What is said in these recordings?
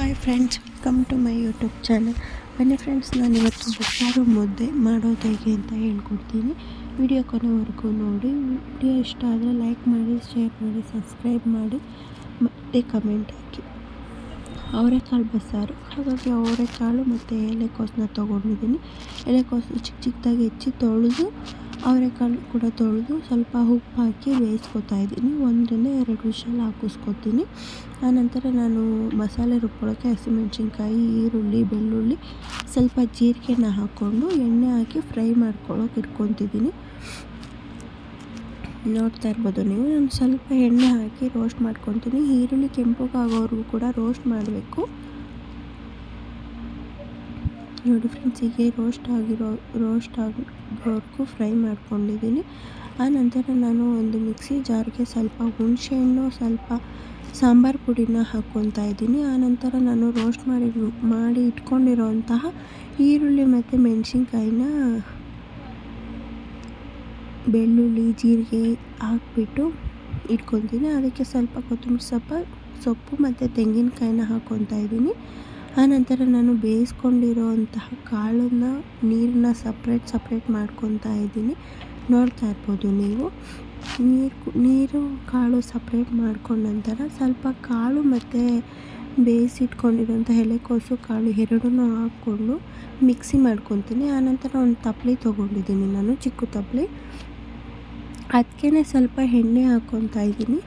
Hi friends welcome to my YouTube channel ಬನ್ನಿ friends ನಾನು ಇವತ್ತು ಬಸ್ಸಾರು ಮುದ್ದೆ ಮಾಡೋದು ಹೇಗೆ ಅಂತ ಹೇಳ್ಕೊಡ್ತೀನಿ. ವಿಡಿಯೋ ಕೊನೆವರೆಗೂ ನೋಡಿ. ವಿಡಿಯೋ ಇಷ್ಟ ಆದರೆ ಲೈಕ್ ಮಾಡಿ ಶೇರ್ ಮಾಡಿ ಸಬ್ಸ್ಕ್ರೈಬ್ ಮಾಡಿ, ಮತ್ತು ಕಮೆಂಟ್ ಹಾಕಿ. ಅವರೆಕಾಳು ಬಸ್ಸಾರು. ಹಾಗಾಗಿ ಅವರೆಕಾಳು ಮತ್ತು ಎಲೆಕೋಸನ್ನ ತೊಗೊಂಡಿದ್ದೀನಿ. ಎಲೆಕೋಸು ಚಿಕ್ಕ ಚಿಕ್ಕದಾಗಿ ಹೆಚ್ಚಿ ತೊಳೆದು ಅವರೆಕಾಳು ಕೂಡ ತೊಳೆದು ಸ್ವಲ್ಪ ಉಪ್ಪು ಹಾಕಿ ಬೇಯಿಸ್ಕೊತಾ ಇದ್ದೀನಿ. ಒಂದರಿಂದ ಎರಡು ವಿಷಲ್ ಹಾಕಿಸ್ಕೊತೀನಿ. ಆನಂತರ ನಾನು ಮಸಾಲೆ ರುಬ್ಕೊಳ್ಳೋಕ್ಕೆ ಹಸಿಮೆಣ್ಸಿನ್ಕಾಯಿ, ಈರುಳ್ಳಿ, ಬೆಳ್ಳುಳ್ಳಿ ಸ್ವಲ್ಪ ಜೀರಿಗೆನ ಹಾಕ್ಕೊಂಡು ಎಣ್ಣೆ ಹಾಕಿ ಫ್ರೈ ಮಾಡ್ಕೊಳ್ಳೋಕೆ ಇಟ್ಕೊತಿದ್ದೀನಿ. ನೋಡ್ತಾ ಇರ್ಬೋದು ನೀವು. ನಾನು ಸ್ವಲ್ಪ ಎಣ್ಣೆ ಹಾಕಿ ರೋಸ್ಟ್ ಮಾಡ್ಕೊತೀನಿ. ಈರುಳ್ಳಿ ಕೆಂಪಗಾಗೋವರೆಗೂ ಕೂಡ ರೋಸ್ಟ್ ಮಾಡಬೇಕು. ನೋಡಿ ಫ್ರೆಂಡ್ಸ್ ಹೀಗೆ ರೋಸ್ಟ್ ಆಗಿರೋ ರೋಸ್ಟ್ ಆಗೋವರೆಗೂ ಫ್ರೈ ಮಾಡ್ಕೊಂಡಿದ್ದೀನಿ ಆನಂತರ ನಾನು ಒಂದು ಮಿಕ್ಸಿ ಜಾರ್ಗೆ ಸ್ವಲ್ಪ ಹುಣಸೆಹಣ್ಣು, ಸ್ವಲ್ಪ ಸಾಂಬಾರು ಪುಡಿನ ಹಾಕ್ಕೊತಾ ಇದ್ದೀನಿ. ಆನಂತರ ನಾನು ರೋಸ್ಟ್ ಮಾಡಿ ಮಾಡಿ ಇಟ್ಕೊಂಡಿರೋಂತಹ ಈರುಳ್ಳಿ ಮತ್ತು ಮೆಣಸಿನ್ಕಾಯಿನ ಬೆಳ್ಳುಳ್ಳಿ, ಜೀರಿಗೆ ಹಾಕ್ಬಿಟ್ಟು ಇಟ್ಕೊತೀನಿ ಅದಕ್ಕೆ ಸ್ವಲ್ಪ ಕೊತ್ತಂಬರಿ ಸೊಪ್ಪು ಸೊಪ್ಪು ಮತ್ತು ತೆಂಗಿನಕಾಯಿನ ಹಾಕ್ಕೊತಾ ಇದ್ದೀನಿ. ಆನಂತರ ನಾನು ಬೇಯಿಸ್ಕೊಂಡಿರೋ ಕಾಳನ್ನು ನೀರನ್ನ ಸಪ್ರೇಟ್ ಸಪ್ರೇಟ್ ಮಾಡ್ಕೊತಾ ಇದ್ದೀನಿ. ನೋಡ್ತಾ ಇರ್ಬೋದು ನೀವು. ನೀರು ನೀರು ಕಾಳು ಸಪ್ರೇಟ್ ಮಾಡ್ಕೊಂಡ ನಂತರ ಸ್ವಲ್ಪ ಕಾಳು ಮತ್ತು ಬೇಯಿಸಿಟ್ಕೊಂಡಿರೋಂಥ ಎಲೆಕೋಸು ಕಾಳು ಎರಡೂ ಹಾಕ್ಕೊಂಡು ಮಿಕ್ಸಿ ಮಾಡ್ಕೊತೀನಿ. ಆನಂತರ ಒಂದು ತಪ್ಪಲಿ ತೊಗೊಂಡಿದ್ದೀನಿ ನಾನು, ಚಿಕ್ಕ ತಪ್ಪಲಿ ಅದಕ್ಕೆ ಸ್ವಲ್ಪ ಎಣ್ಣೆ ಹಾಕ್ಕೊತಾ ಇದ್ದೀನಿ.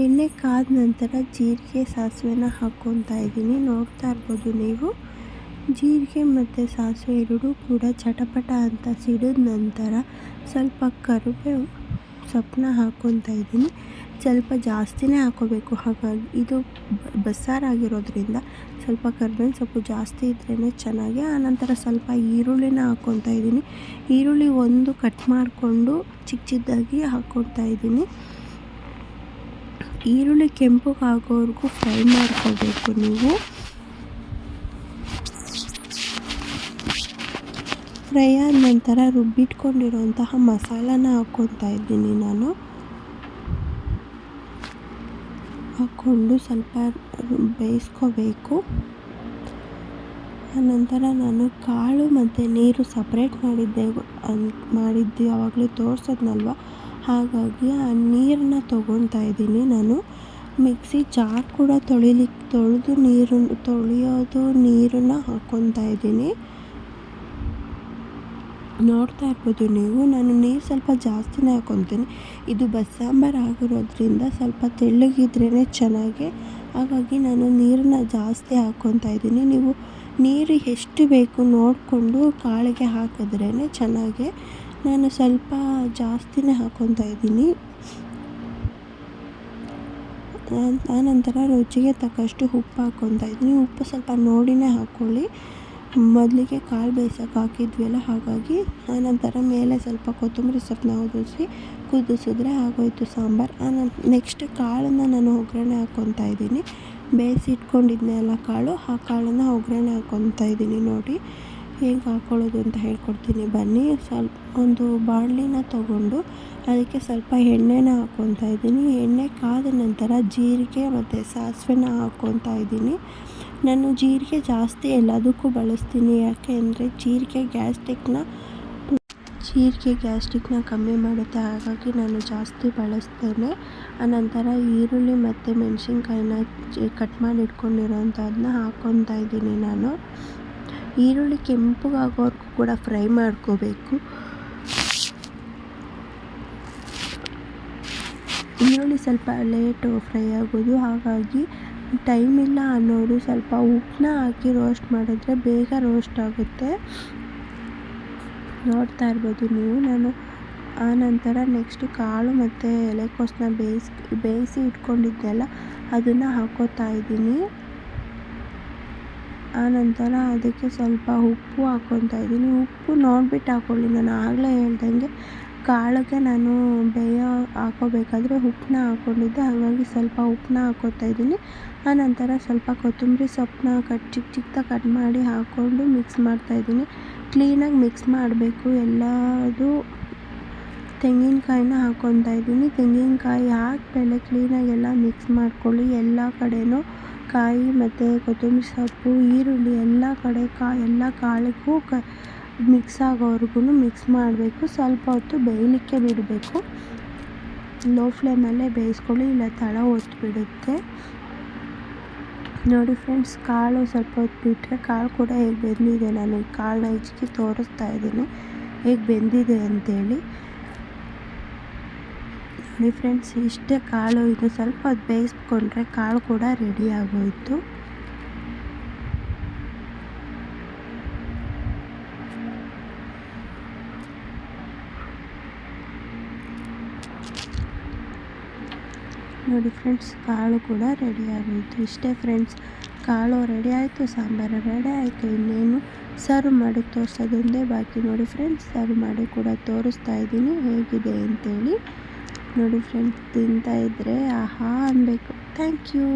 ಎಣ್ಣೆ ಕಾದ ನಂತರ ಜೀರಿಗೆ ಸಾಸಿವೆನ ಹಾಕ್ಕೊತಾ ಇದ್ದೀನಿ. ನೋಡ್ತಾ ಇರ್ಬೋದು ನೀವು. ಜೀರಿಗೆ ಮತ್ತು ಸಾಸಿವೆ ಎರಡೂ ಕೂಡ ಚಟಪಟ ಅಂತ ಸಿಡಿದ ನಂತರ ಸ್ವಲ್ಪ ಕರಿಬೇವು ಸೊಪ್ಪನ್ನ ಹಾಕ್ಕೊತಾ ಇದ್ದೀನಿ. ಸ್ವಲ್ಪ ಜಾಸ್ತಿನೇ ಹಾಕೋಬೇಕು ಹಾಗಾಗಿ ಇದು ಬಸ್ಸಾರಾಗಿರೋದ್ರಿಂದ ಸ್ವಲ್ಪ ಕರ್ಬೇವಿನ ಸೊಪ್ಪು ಜಾಸ್ತಿ ಇದ್ರೇ ಚೆನ್ನಾಗಿ. ಆನಂತರ ಸ್ವಲ್ಪ ಈರುಳ್ಳಿನ ಹಾಕ್ಕೊತಾ ಇದ್ದೀನಿ. ಈರುಳ್ಳಿ ಒಂದು ಕಟ್ ಮಾಡಿಕೊಂಡು ಚಿಕ್ಕ ಚಿಕ್ಕದಾಗಿ ಹಾಕ್ಕೊತಾ ಇದ್ದೀನಿ. ಈರುಳ್ಳಿ ಕೆಂಪಗಾಗೋವರೆಗೂ ಫ್ರೈ ಮಾಡ್ಕೋಬೇಕು ನೀವು. ಫ್ರೈ ಆದ ನಂತರ ರುಬ್ಬಿಟ್ಕೊಂಡಿರೋಂತಹ ಮಸಾಲಾನ ಹಾಕ್ಕೊತಾ ಇದ್ದೀನಿ ನಾನು. ಹಾಕ್ಕೊಂಡು ಸ್ವಲ್ಪ ಬೇಯಿಸ್ಕೋಬೇಕು. ಆನಂತರ ನಾನು ಕಾಳು ಮತ್ತು ನೀರು ಸಪ್ರೇಟ್ ಮಾಡಿದ್ದೆ ಮಾಡಿದ್ದು ಯಾವಾಗಲೂ ತೋರಿಸೋದ್ನಲ್ವ? ಹಾಗಾಗಿ ಆ ನೀರನ್ನ ತೊಗೊತಾ ಇದ್ದೀನಿ ನಾನು. ಮಿಕ್ಸಿ ಜಾರ್ ಕೂಡ ತೊಳಿಲಿಕ್ಕೆ ತೊಳೆದು ನೀರು, ತೊಳೆಯೋದು ನೀರನ್ನು ಹಾಕ್ಕೊತಾ ಇದ್ದೀನಿ. ನೋಡ್ತಾ ಇರ್ಬೋದು ನೀವು, ನಾನು ನೀರು ಸ್ವಲ್ಪ ಜಾಸ್ತಿನೇ ಹಾಕೊತೀನಿ ಇದು ಬಸ್ಸಾಂಬಾರು ಆಗಿರೋದ್ರಿಂದ ಸ್ವಲ್ಪ ತೆಳ್ಳಗಿದ್ರೇ ಚೆನ್ನಾಗಿ. ಹಾಗಾಗಿ ನಾನು ನೀರನ್ನ ಜಾಸ್ತಿ ಹಾಕ್ಕೊತಾ ಇದ್ದೀನಿ. ನೀವು ನೀರು ಎಷ್ಟು ಬೇಕು ನೋಡಿಕೊಂಡು ಕಾಳಿಗೆ ಹಾಕಿದ್ರೇ ಚೆನ್ನಾಗಿ. ನಾನು ಸ್ವಲ್ಪ ಜಾಸ್ತಿನೇ ಹಾಕ್ಕೊತಾ ಇದ್ದೀನಿ. ಆನಂತರ ರುಚಿಗೆ ತಕ್ಕಷ್ಟು ಉಪ್ಪು ಹಾಕ್ಕೊತಾ ಇದ್ದೀನಿ. ಉಪ್ಪು ಸ್ವಲ್ಪ ನೋಡಿನೇ ಹಾಕ್ಕೊಳ್ಳಿ ಮೊದಲಿಗೆ ಕಾಳು ಬೇಯಿಸೋಕೆ ಹಾಕಿದ್ವಲ್ಲ, ಹಾಗಾಗಿ ಆನಂತರ ಮೇಲೆ ಸ್ವಲ್ಪ ಕೊತ್ತಂಬರಿ ಸೊಪ್ಪನ್ನ ಉದುರಿಸಿ ಕುದಿಸಿದ್ರೆ ಆಗೋಯ್ತು ಸಾಂಬಾರು. ಆನ ನೆಕ್ಸ್ಟ್ ಕಾಳನ್ನು ನಾನು ಒಗ್ಗರಣೆ ಹಾಕ್ಕೊತಾ ಇದ್ದೀನಿ. ಬೇಯಿಸಿ ಇಟ್ಕೊಂಡಿದ್ನೆಲ್ಲ ಕಾಳು, ಆ ಕಾಳನ್ನು ಒಗ್ಗರಣೆ ಹಾಕ್ಕೊತಾ ಇದ್ದೀನಿ ನೋಡಿ. ಹೇಗೆ ಹಾಕ್ಕೊಳ್ಳೋದು ಅಂತ ಹೇಳ್ಕೊಡ್ತೀನಿ. ಬನ್ನಿ, ಸ್ವಲ್ಪ ಒಂದು ಬಾಣಲಿನ ತೊಗೊಂಡು ಅದಕ್ಕೆ ಸ್ವಲ್ಪ ಎಣ್ಣೆನ ಹಾಕ್ಕೊತಾ ಇದ್ದೀನಿ. ಎಣ್ಣೆ ಕಾದ ನಂತರ ಜೀರಿಗೆ ಮತ್ತು ಸಾಸಿವೆನ ಹಾಕ್ಕೊತಾ ಇದ್ದೀನಿ. ನಾನು ಜೀರಿಗೆ ಜಾಸ್ತಿ ಎಲ್ಲದಕ್ಕೂ ಬಳಸ್ತೀನಿ. ಯಾಕೆ ಅಂದರೆ ಜೀರಿಗೆ ಗ್ಯಾಸ್ಟಿಕ್ನ ಜೀರಿಗೆ ಗ್ಯಾಸ್ಟಿಕ್ನ ಕಮ್ಮಿ ಮಾಡುತ್ತೆ. ಹಾಗಾಗಿ ನಾನು ಜಾಸ್ತಿ ಬಳಸ್ತೇನೆ. ಆನಂತರ ಈರುಳ್ಳಿ ಮತ್ತು ಮೆಣಸಿನ್ಕಾಯಿನ ಕಟ್ ಮಾಡಿ ಇಟ್ಕೊಂಡಿರೋಂಥದ್ದನ್ನ ಹಾಕ್ಕೊತಾ ಇದ್ದೀನಿ ನಾನು. ಈರುಳ್ಳಿ ಕೆಂಪಗಾಗೋವರೆಗೂ ಕೂಡ ಫ್ರೈ ಮಾಡ್ಕೋಬೇಕು. ಈರುಳ್ಳಿ ಸ್ವಲ್ಪ ಲೇಟು ಫ್ರೈ ಆಗೋದು. ಹಾಗಾಗಿ ಟೈಮ್ ಇಲ್ಲ ಅನ್ನೋರು ಸ್ವಲ್ಪ ಉಪ್ಪನ್ನ ಹಾಕಿ ರೋಸ್ಟ್ ಮಾಡಿದ್ರೆ ಬೇಗ ರೋಸ್ಟ್ ಆಗುತ್ತೆ. ನೋಡ್ತಾ ಇರ್ಬೋದು ನೀವು. ನಾನು ಆನಂತರ ನೆಕ್ಸ್ಟ್ ಕಾಳು ಮತ್ತು ಎಲೆಕೋಸನ್ನ ಬೇಯಿಸಿ ಬೇಯಿಸಿ ಇಟ್ಕೊಂಡಿದ್ದೆಲ್ಲ ಅದನ್ನು ಹಾಕೋತಾ ಇದ್ದೀನಿ. ಆನಂತರ ಅದಕ್ಕೆ ಸ್ವಲ್ಪ ಉಪ್ಪು ಹಾಕ್ಕೊತಾ ಇದ್ದೀನಿ. ಉಪ್ಪು ನೋಡ್ಬಿಟ್ಟು ಹಾಕ್ಕೊಳ್ಳಿ ನಾನು ಆಗಲೇ ಹೇಳ್ದಂಗೆ ಕಾಳಿಗೆ ನಾನು ಬೇಯ ಹಾಕೋಬೇಕಾದ್ರೆ ಉಪ್ಪನ್ನ ಹಾಕ್ಕೊಂಡಿದ್ದೆ ಹಾಗಾಗಿ ಸ್ವಲ್ಪ ಉಪ್ಪನ್ನ ಹಾಕ್ಕೊತಾ ಇದ್ದೀನಿ. ಆನಂತರ ಸ್ವಲ್ಪ ಕೊತ್ತಂಬರಿ ಸೊಪ್ಪನ್ನ ಕಟ್ ಚಿಕ್ಕ ಚಿಕ್ಕದಾಗಿ ಕಟ್ ಮಾಡಿ ಹಾಕ್ಕೊಂಡು ಮಿಕ್ಸ್ ಮಾಡ್ತಾಯಿದ್ದೀನಿ ಕ್ಲೀನಾಗಿ ಮಿಕ್ಸ್ ಮಾಡಬೇಕು. ಎಲ್ಲದು ತೆಂಗಿನಕಾಯಿನ ಹಾಕ್ಕೊತಾ ಇದ್ದೀನಿ. ತೆಂಗಿನಕಾಯಿ ಹಾಕಬೇಳೆ ಕ್ಲೀನಾಗಿ ಎಲ್ಲ ಮಿಕ್ಸ್ ಮಾಡ್ಕೊಳ್ಳಿ. ಎಲ್ಲ ಕಡೆಯೂ ಕಾಯಿ ಮತ್ತು ಕೊತ್ತಂಬರಿ ಸೊಪ್ಪು, ಈರುಳ್ಳಿ ಎಲ್ಲ ಕಡೆ ಕಾ, ಎಲ್ಲ ಕಾಳಿಗೂ ಕ ಮಿಕ್ಸ್ ಆಗೋವರೆಗೂ ಮಿಕ್ಸ್ ಮಾಡಬೇಕು. ಸ್ವಲ್ಪ ಹೊತ್ತು ಬೇಯಲಿಕ್ಕೆ ಬಿಡಬೇಕು. ಲೋ ಫ್ಲೇಮಲ್ಲೇ ಬೇಯಿಸ್ಕೊಳ್ಳಿ, ಇಲ್ಲ ತಳ ಬಿಡುತ್ತೆ. ನೋಡಿ ಫ್ರೆಂಡ್ಸ್ ಕಾಳು ಸ್ವಲ್ಪ ಹೊತ್ತು ಬಿಟ್ಟರೆ ಕಾಳು ಕೂಡ ಹೇಗೆ ಬೆಂದಿದೆ ನಾನು ಕಾಳನ್ನ ಹೆಚ್ಚಿಗೆ ತೋರಿಸ್ತಾ ಇದ್ದೀನಿ. ಹೇಗೆ ಬೆಂದಿದೆ ಅಂತೇಳಿ. ನೋಡಿ ಫ್ರೆಂಡ್ಸ್ ಇಷ್ಟೇ ಕಾಳು ಇದು ಸ್ವಲ್ಪ ಅದು ಬೇಯಿಸ್ಕೊಂಡ್ರೆ ಕಾಳು ಕೂಡ ರೆಡಿ ಆಗೋಯಿತು. ನೋಡಿ ಫ್ರೆಂಡ್ಸ್ ಕಾಳು ಕೂಡ ರೆಡಿ ಆಗೋಯಿತು. ಇಷ್ಟೇ ಫ್ರೆಂಡ್ಸ್ ಕಾಳು ರೆಡಿ ಆಯಿತು, ಸಾಂಬಾರು ರೆಡಿ ಆಯಿತು. ಇನ್ನೇನು ಸರ್ವ್ ಮಾಡಿ ತೋರಿಸೋದೊಂದೇ ಬಾಕಿ. ನೋಡಿ ಫ್ರೆಂಡ್ಸ್ ಸರ್ವ್ ಮಾಡಿ ಕೂಡ ತೋರಿಸ್ತಾ ಇದ್ದೀನಿ. ಹೇಗಿದೆ ಅಂತೇಳಿ. ನೋಡಿ ಫ್ರೆಂಡ್ಸ್ ತಿಂತಾ ಇದ್ದರೆ ಆಹಾ ಅನ್ಬೇಕು. Thank you